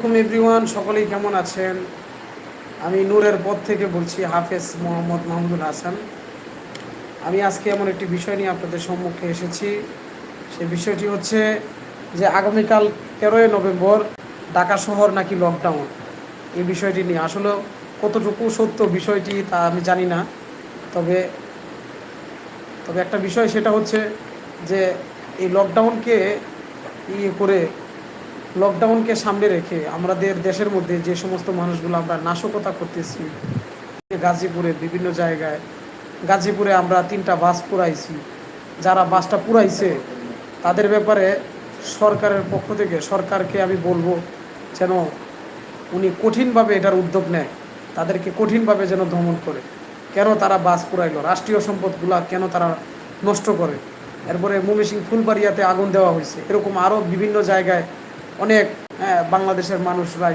আসসালামাইকুম এভরিওয়ান সকলেই কেমন আছেন? আমি নূরের পথ থেকে বলছি, হাফেজ মোহাম্মদ মাহমুদুল হাসান। আমি আজকে এমন একটি বিষয় নিয়ে আপনাদের সম্মুখে এসেছি। সেই বিষয়টি হচ্ছে যে আগামীকাল তেরোই নভেম্বর ঢাকা শহর নাকি লকডাউন এই বিষয়টি নিয়ে আসলে কতটুকু সত্য বিষয়টি তা আমি জানি না। তবে তবে একটা বিষয় সেটা হচ্ছে যে এই লকডাউনকে ইয়ে করে লকডাউনকে সামনে রেখে আমাদের দেশের মধ্যে যে সমস্ত মানুষগুলো আমরা নাশকতা করতেছি গাজীপুরে বিভিন্ন জায়গায়, গাজীপুরে আমরা তিনটা বাস পুরাইছি। যারা বাসটা পুরাইছে, তাদের ব্যাপারে সরকারের পক্ষ থেকে, সরকারকে আমি বলব যেন উনি কঠিনভাবে এটার উদ্যোগ নেয়, তাদেরকে কঠিনভাবে যেন দমন করে। কেন তারা বাস পুরাইলো? রাষ্ট্রীয় সম্পদগুলা কেন তারা নষ্ট করে? এরপরে মমিসিং ফুলবাড়িয়াতে আগুন দেওয়া হয়েছে। এরকম আরও বিভিন্ন জায়গায় অনেক হ্যাঁ, বাংলাদেশের মানুষরাই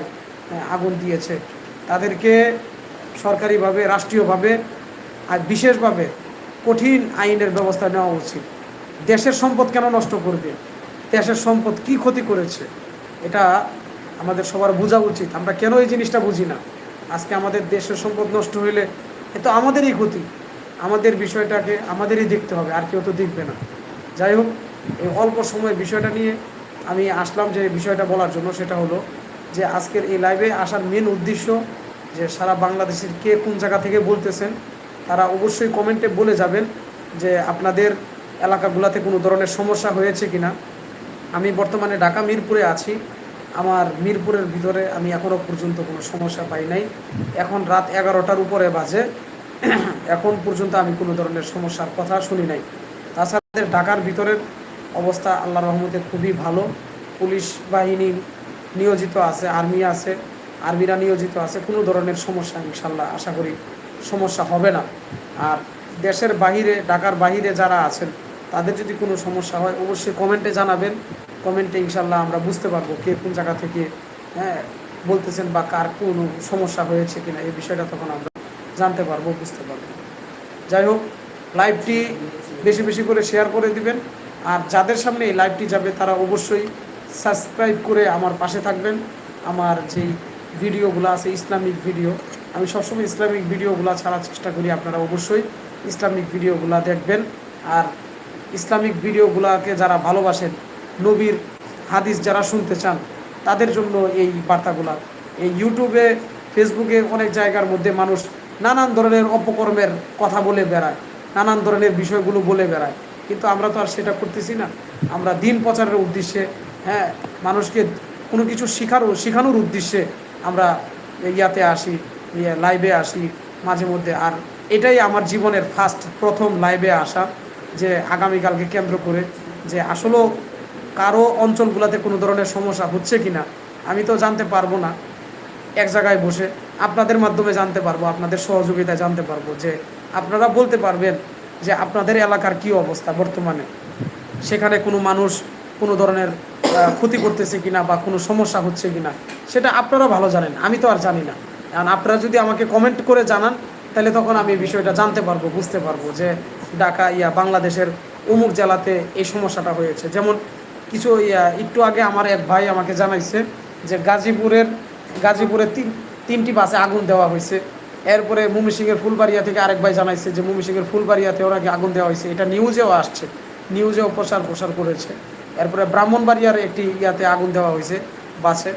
হ্যাঁ, আগুন দিয়েছে। তাদেরকে সরকারিভাবে রাষ্ট্রীয়ভাবে আর বিশেষভাবে কঠিন আইনের ব্যবস্থা নেওয়া উচিত। দেশের সম্পদ কেন নষ্ট করবে? দেশের সম্পদ কি ক্ষতি করেছে? এটা আমাদের সবার বোঝা উচিত। আমরা কেন এই জিনিসটা বুঝি না? আজকে আমাদের দেশের সম্পদ নষ্ট হইলে এ তো আমাদেরই ক্ষতি। আমাদের বিষয়টাকে আমাদেরই দেখতে হবে আর কেউ তো দেখবে না। যাই হোক এই অল্প সময় বিষয়টা নিয়ে আমি আসলাম যে বিষয়টা বলার জন্য সেটা হলো যে আজকের এই লাইভে আসার মেন উদ্দেশ্য যে সারা বাংলাদেশের কে কোন জায়গা থেকে বলতেছেন, তারা অবশ্যই কমেন্টে বলে যাবেন যে আপনাদের এলাকাগুলোতে কোনো ধরনের সমস্যা হয়েছে কি না আমি বর্তমানে ঢাকা মিরপুরে আছি। আমার মিরপুরের ভিতরে আমি এখনও পর্যন্ত কোনো সমস্যা পাই নাই। এখন রাত এগারোটার উপরে বাজে। এখন পর্যন্ত আমি কোনো ধরনের সমস্যার কথা শুনি নাই। তাছাড়া ঢাকার ভিতরের অবস্থা আল্লাহ রহমতে খুবই ভালো। পুলিশ বাহিনী নিয়োজিত আছে, আর্মি আছে, আর্মিরা নিয়োজিত আছে, কোনো ধরনের সমস্যা ইনশাল্লাহ আশা করি সমস্যা হবে না। আর দেশের বাহিরে, ঢাকার বাহিরে যারা আছেন, তাদের যদি কোনো সমস্যা হয়, অবশ্যই কমেন্টে জানাবেন। কমেন্টে ইনশাল্লাহ আমরা বুঝতে পারব কে কোন জায়গা থেকে হ্যাঁ বলতেছেন বা কার কোনো সমস্যা হয়েছে কিনা, এই বিষয়টা তখন আমরা জানতে পারব, বুঝতে পারব। যাই হোক, লাইভটি বেশি বেশি করে শেয়ার করে দিবেন। আর যাদের সামনে এই লাইভটি যাবে, তারা অবশ্যই সাবস্ক্রাইব করে আমার পাশে থাকবেন। আমার যেই ভিডিওগুলো আছে, ইসলামিক ভিডিও, আমি সবসময় ইসলামিক ভিডিওগুলো ছাড়ার চেষ্টা করি আপনারা অবশ্যই ইসলামিক ভিডিওগুলো দেখবেন। আর ইসলামিক ভিডিওগুলোকে যারা ভালোবাসেন, নবীর হাদিস যারা শুনতে চান, তাদের জন্য এই বার্তাগুলা। এই ইউটিউবে ফেসবুকে অনেক জায়গার মধ্যে মানুষ নানান ধরনের অপকর্মের কথা বলে বেড়ায়, নানান ধরনের বিষয়গুলো বলে বেড়ায়। কিন্তু আমরা তো আর সেটা করতেছি না। আমরা দিন প্রচারের উদ্দেশ্যে হ্যাঁ মানুষকে কোনো কিছু শেখারও, শেখানোর উদ্দেশ্যে আমরা ইয়াতে আসি ইয়ে লাইভে আসি মাঝে মধ্যে। আর এটাই আমার জীবনের ফার্স্ট প্রথম লাইভে আসা যে আগামীকালকে কেন্দ্র করে যে আসলেও কারও অঞ্চলগুলোতে কোনো ধরনের সমস্যা হচ্ছে কি না আমি তো জানতে পারব না। এক জায়গায় বসে আপনাদের মাধ্যমে জানতে পারব, আপনাদের সহযোগিতায় জানতে পারব যে আপনারা বলতে পারবেন যে আপনাদের এলাকার কি অবস্থা বর্তমানে? সেখানে কোনো মানুষ কোনো ধরনের ক্ষতি করতেছে কিনা বা কোনো সমস্যা হচ্ছে কিনা, সেটা আপনারা ভালো জানেন। আমি তো আর জানি না। কারণ আপনারা যদি আমাকে কমেন্ট করে জানান, তাহলে তখন আমি বিষয়টা জানতে পারব, বুঝতে পারব যে ঢাকা ইয়া বাংলাদেশের অমুক জেলাতে এই সমস্যাটা হয়েছে। যেমন কিছু ইয়া, একটু আগে আমার এক ভাই আমাকে জানাইছে যে গাজীপুরের গাজীপুরের তিন, তিনটি বাসে আগুন দেওয়া হয়েছে। এরপরে মুমিসিংয়ের ফুলবাড়িয়া থেকে আরেক ভাই জানাইছে যে মুমিসিংয়ের ফুলবাড়িয়াতেও নাকি আগুন দেওয়া হয়েছে। এটা নিউজেও আসছে। নিউজেও প্রচার, প্রসার করেছে। এরপরে ব্রাহ্মণবাড়িয়ার একটি ইয়াতে আগুন দেওয়া হয়েছে বাসে।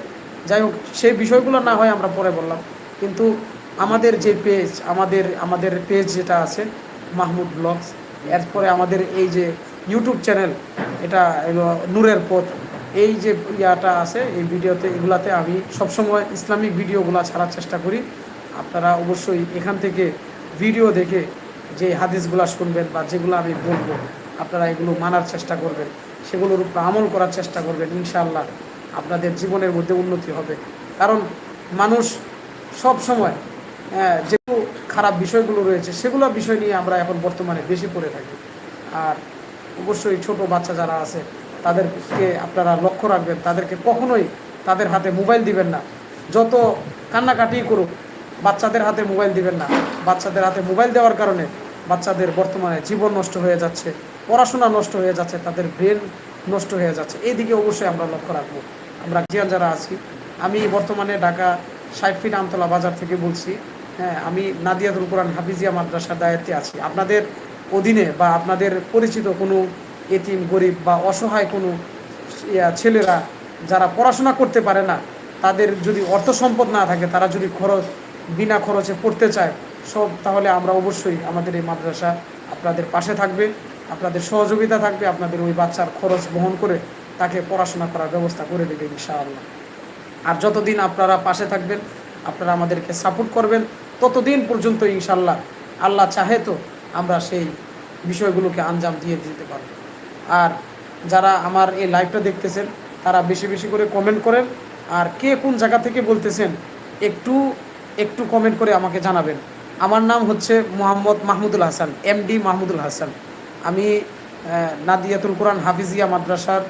যাই হোক, সেই বিষয়গুলো না হয় আমরা পরে বললাম। কিন্তু আমাদের যে পেজ, আমাদের আমাদের পেজ যেটা আছে, মাহমুদ ব্লগস, এরপরে আমাদের এই যে ইউটিউব চ্যানেল, এটা নূরের পথ। এই যে ইয়াটা আছে, এই ভিডিওতে, এগুলাতে আমি সবসময় ইসলামিক ভিডিওগুলো ছাড়ার চেষ্টা করি। আপনারা অবশ্যই এখান থেকে ভিডিও দেখে যে হাদিসগুলো শুনবেন বা যেগুলো আমি বলব আপনারা এগুলো মানার চেষ্টা করবেন। সেগুলোর উপর আমল করার চেষ্টা করবেন ইনশাআল্লাহ আপনাদের জীবনের মধ্যে উন্নতি হবে। কারণ মানুষ সব সময় হ্যাঁ, যে খারাপ বিষয়গুলো রয়েছে সেগুলো বিষয় নিয়ে আমরা এখন বর্তমানে বেশি পড়ে থাকি। আর অবশ্যই ছোট বাচ্চা যারা আছে তাদেরকে আপনারা লক্ষ্য রাখবেন। তাদেরকে কখনোই তাদের হাতে মোবাইল দিবেন না। যত কান্নাকাটি করুক বাচ্চাদের হাতে মোবাইল দিবেন না। বাচ্চাদের হাতে মোবাইল দেওয়ার কারণে বাচ্চাদের বর্তমানে জীবন নষ্ট হয়ে যাচ্ছে, পড়াশোনা নষ্ট হয়ে যাচ্ছে, তাদের ব্রেন নষ্ট হয়ে যাচ্ছে। এই দিকে অবশ্যই আমরা লক্ষ্য রাখব। আমরা গার্জিয়ান যারা আছি, আমি বর্তমানে ঢাকা ষাট ফিট আমতলা বাজার থেকে বলছি হ্যাঁ আমি নাদিয়াতুল কোরআন হাফিজিয়া মাদ্রাসার দায়িত্বে আছি। আপনাদের অধীনে বা আপনাদের পরিচিত কোনো এতিম, গরিব বা অসহায় কোনো ছেলেরা যারা পড়াশোনা করতে পারে না, তাদের যদি অর্থ সম্পদ না থাকে, তারা যদি খরচ বিনা খরচে পড়তে চায়, সব তাহলে আমরা অবশ্যই আমাদের এই মাদ্রাসা আপনাদের পাশে থাকবে, আপনাদের সহযোগিতা থাকবে, আপনাদের ওই বাচ্চার খরচ বহন করে তাকে পড়াশোনা করার ব্যবস্থা করে দেবে ইনশাআল্লাহ। আর যতদিন আপনারা পাশে থাকবেন, আপনারা আমাদেরকে সাপোর্ট করবেন, ততদিন পর্যন্ত ইনশাল্লাহ আল্লাহ চাহে তো আমরা সেই বিষয়গুলোকে আঞ্জাম দিয়ে দিতে পারব। আর যারা আমার এই লাইভটা দেখতেছেন, তারা বেশি বেশি করে কমেন্ট করেন, আর কে কোন জায়গা থেকে বলতেছেন, একটু একটু কমেন্ট করে আমাকে জানাবেন। আমার নাম হচ্ছে মোহাম্মদ মাহমুদুল হাসান এমডি মাহমুদুল হাসান। আমি নাদিয়াতুল কোরআন হাফিজিয়া মাদ্রাসার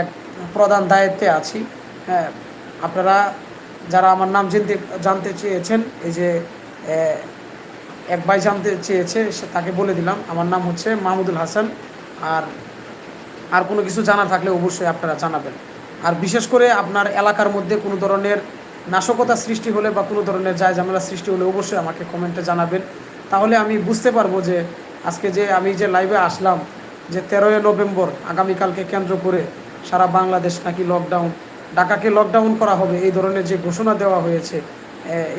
এক প্রধান দায়িত্বে আছি। হ্যাঁ আপনারা যারা আমার নাম জানতে জানতে চেয়েছেন, এই যে এক ভাই জানতে চেয়েছে, সে তাকে বলে দিলাম। আমার নাম হচ্ছে মাহমুদুল হাসান। আর আর কোনো কিছু জানা থাকলে অবশ্যই আপনারা জানাবেন। আর বিশেষ করে আপনার এলাকার মধ্যে কোনো ধরনের নাশকতা সৃষ্টি হলে বা কোনো ধরনের যায় ঝামেলা সৃষ্টি হলে অবশ্যই আমাকে কমেন্টে জানাবেন। তাহলে আমি বুঝতে পারব যে আজকে যে আমি যে লাইভে আসলাম, যে তেরোই নভেম্বর আগামীকালকে কেন্দ্র করে সারা বাংলাদেশ নাকি লকডাউন ঢাকাকে লকডাউন করা হবে, এই ধরনের যে ঘোষণা দেওয়া হয়েছে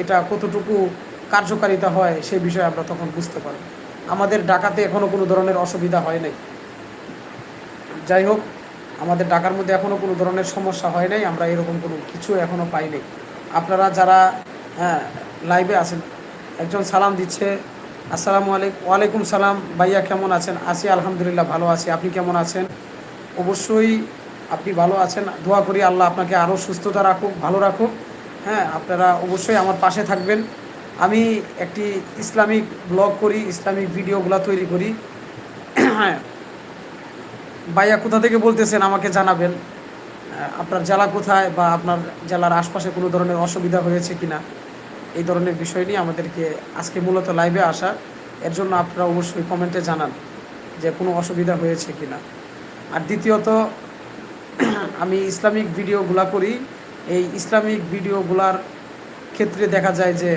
এটা কতটুকু কার্যকারিতা হয় সেই বিষয়ে আমরা তখন বুঝতে পারব। আমাদের ঢাকাতে এখনও কোনো ধরনের অসুবিধা হয় নাই। যাই হোক, আমাদের ঢাকার মধ্যে এখনও কোনো ধরনের সমস্যা হয় নাই, আমরা এরকম কোনো কিছু এখনও পাই নাই আপনারা যারা হ্যাঁ লাইভে আছেন, একজন সালাম দিচ্ছে, আসসালামু আলাইকুম, ওয়ালাইকুম সালাম, ভাইয়া কেমন আছেন? আছি, আলহামদুলিল্লাহ, ভালো আছি, আপনি কেমন আছেন? অবশ্যই আপনি ভালো আছেন, দোয়া করি আল্লাহ আপনাকে আরও সুস্থতা রাখুক, ভালো রাখুক। হ্যাঁ আপনারা অবশ্যই আমার পাশে থাকবেন। আমি একটি ইসলামিক ব্লগ করি, ইসলামিক ভিডিওগুলো তৈরি করি। হ্যাঁ ভাইয়া কোথা থেকে বলতেছেন আমাকে জানাবেন? আপনার জেলা কোথায় বা আপনার জেলার আশপাশে কোনো ধরনের অসুবিধা হয়েছে কিনা, এই ধরনের বিষয় নিয়ে আমাদেরকে আজকে মূলত লাইভে আসা। এর জন্য আপনারা অবশ্যই কমেন্টে জানান যে কোনো অসুবিধা হয়েছে কি না আর দ্বিতীয়ত, আমি ইসলামিক ভিডিওগুলা করি। এই ইসলামিক ভিডিওগুলার ক্ষেত্রে দেখা যায় যে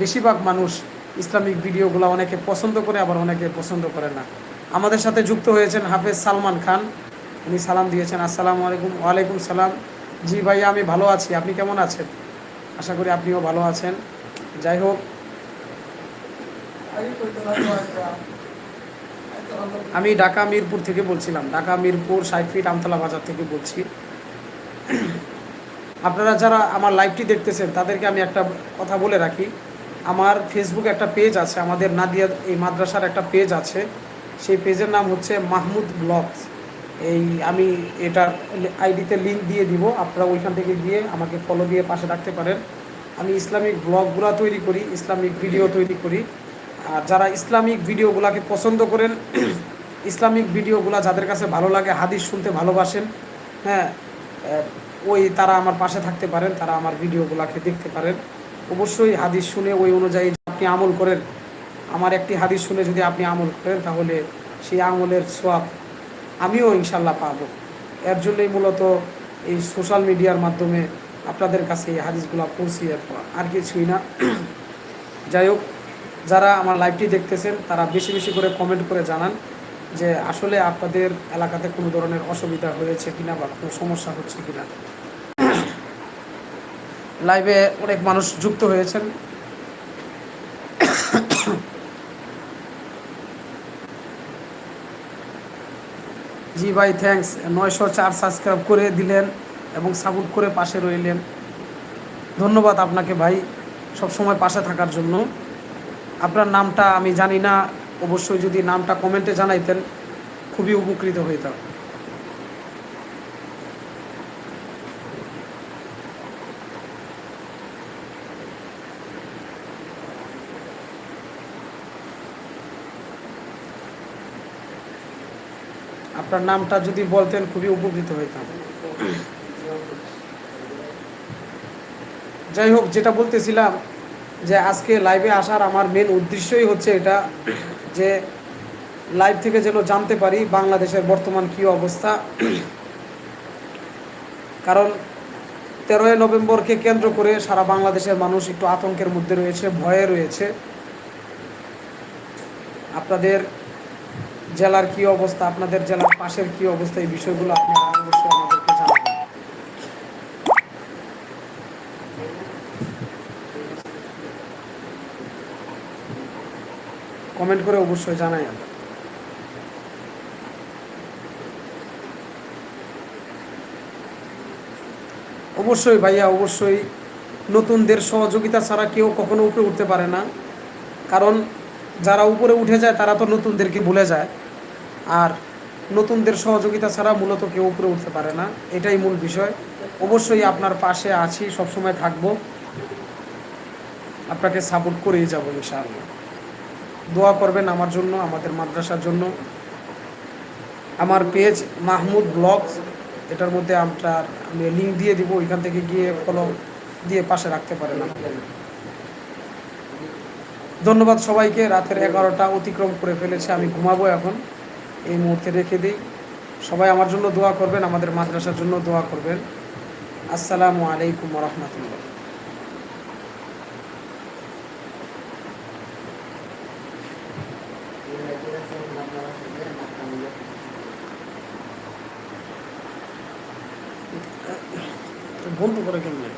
বেশিরভাগ মানুষ ইসলামিক ভিডিওগুলো অনেকে পছন্দ করে, আবার অনেকে পছন্দ করে না। আমাদের সাথে যুক্ত হয়েছেন হাফেজ সালমান খান। উনি সালাম দিয়েছেন, আসসালামু আলাইকুম। ওয়ালাইকুম সালাম। জি ভাইয়া আমি ভালো আছি। আপনি কেমন আছেন? আশা করি আপনিও ভালো আছেন। যাই হোক। আমি ঢাকা মিরপুর থেকে বলছিলাম। ঢাকা মিরপুর, ষাট ফিট আমতলা বাজার থেকে বলছি। আপনারা যারা আমার লাইভটি দেখতেছেন, তাদেরকে আমি একটা কথা বলে রাখি। আমার ফেসবুকে একটা পেজ আছে, আমাদের নাদিয়া এই মাদ্রাসার একটা পেজ আছে। সেই পেজের নাম হচ্ছে মাহমুদ ব্লগস। এই আমি এটা আইডিতে লিঙ্ক দিয়ে দিব। আপনারা ওইখান থেকে গিয়ে আমাকে ফলো দিয়ে পাশে রাখতে পারেন। আমি ইসলামিক ব্লগগুলো তৈরি করি, ইসলামিক ভিডিও তৈরি করি। আর যারা ইসলামিক ভিডিওগুলোকে পছন্দ করেন, ইসলামিক ভিডিওগুলো যাদের কাছে ভালো লাগে, হাদিস শুনতে ভালোবাসেন হ্যাঁ ওই তারা আমার পাশে থাকতে পারেন, তারা আমার ভিডিওগুলোকে দেখতে পারেন। অবশ্যই হাদিস শুনে ওই অনুযায়ী আপনি আমল করেন, আমার একটি হাদিস শুনে যদি আপনি আমল করেন, তাহলে সেই আমলের সোয়াব আমিও ইনশাল্লাহ পাব। এর জন্যই মূলত এই সোশ্যাল মিডিয়ার মাধ্যমে আপনাদের কাছে এই হাদিসগুলো পৌঁছি আর কিছুই না। যাই হোক, যারা আমার লাইভটি দেখতেছেন, তারা বেশি বেশি করে কমেন্ট করে জানান যে আসলে আপনাদের এলাকাতে কোনো ধরনের অসুবিধা হয়েছে কিনা বা কোনো সমস্যা হচ্ছে কিনা। লাইভে অনেক মানুষ যুক্ত হয়েছেন। জি ভাই থ্যাংকস নয়শো চার সাবস্ক্রাইব করে দিলেন এবং সাপোর্ট করে পাশে রইলেন। ধন্যবাদ আপনাকে ভাই, সবসময় পাশে থাকার জন্য। আপনার নামটা আমি জানি না, অবশ্যই যদি নামটা কমেন্টে জানাইতেন, খুবই উপকৃত হইতাম। আপনার নামটা যদি বলতেন, খুবই উপকৃত হইতাম। যাই হোক, যেটা বলতেছিলাম যে আজকে লাইভে আসার আমার মেন উদ্দেশ্যই হচ্ছে এটা যে লাইভ থেকে যেন জানতে পারি বাংলাদেশের বর্তমান কী অবস্থা। কারণ তেরোই নভেম্বরকে কেন্দ্র করে সারা বাংলাদেশের মানুষ একটু আতঙ্কের মধ্যে রয়েছে, ভয়ে রয়েছে। আপনাদের জেলার কি অবস্থা, আপনাদের জেলার পাশের কি অবস্থা, এই বিষয়গুলো অবশ্যই কমেন্ট করে অবশ্যই জানাই অবশ্যই ভাইয়া, অবশ্যই নতুনদের সহযোগিতা ছাড়া কেউ কখনো উপরে উঠতে পারে না। কারণ যারা উপরে উঠে যায়, তারা তো নতুনদেরকে ভুলে যায়। আর নতুনদের সহযোগিতা ছাড়া মূলত কেউ উপরে উঠতে পারে না। এটাই মূল বিষয়। অবশ্যই আপনার পাশে আছি, সবসময় থাকব। আপনাকে সাপোর্ট করেই যাব ইনশাআল্লাহ। দোয়া করবেন আমার জন্য, আমাদের মাদ্রাসার জন্য। আমার পেজ মাহমুদ ব্লগস, এটার মধ্যে আপনার আমি লিঙ্ক দিয়ে দিব, ওইখান থেকে গিয়ে ফলো দিয়ে পাশে রাখতে পারেন। ধন্যবাদ সবাইকে, রাতের এগারোটা অতিক্রম করে ফেলেছে, আমি ঘুমাবো এখন। এই মুহূর্তে রেখে দিই। সবাই আমার জন্য দোয়া করবেন, আমাদের মাদ্রাসার জন্য দোয়া করবেন। আসসালামু আলাইকুম রহমতুল্লাহ। বন্ধ করে কেমন?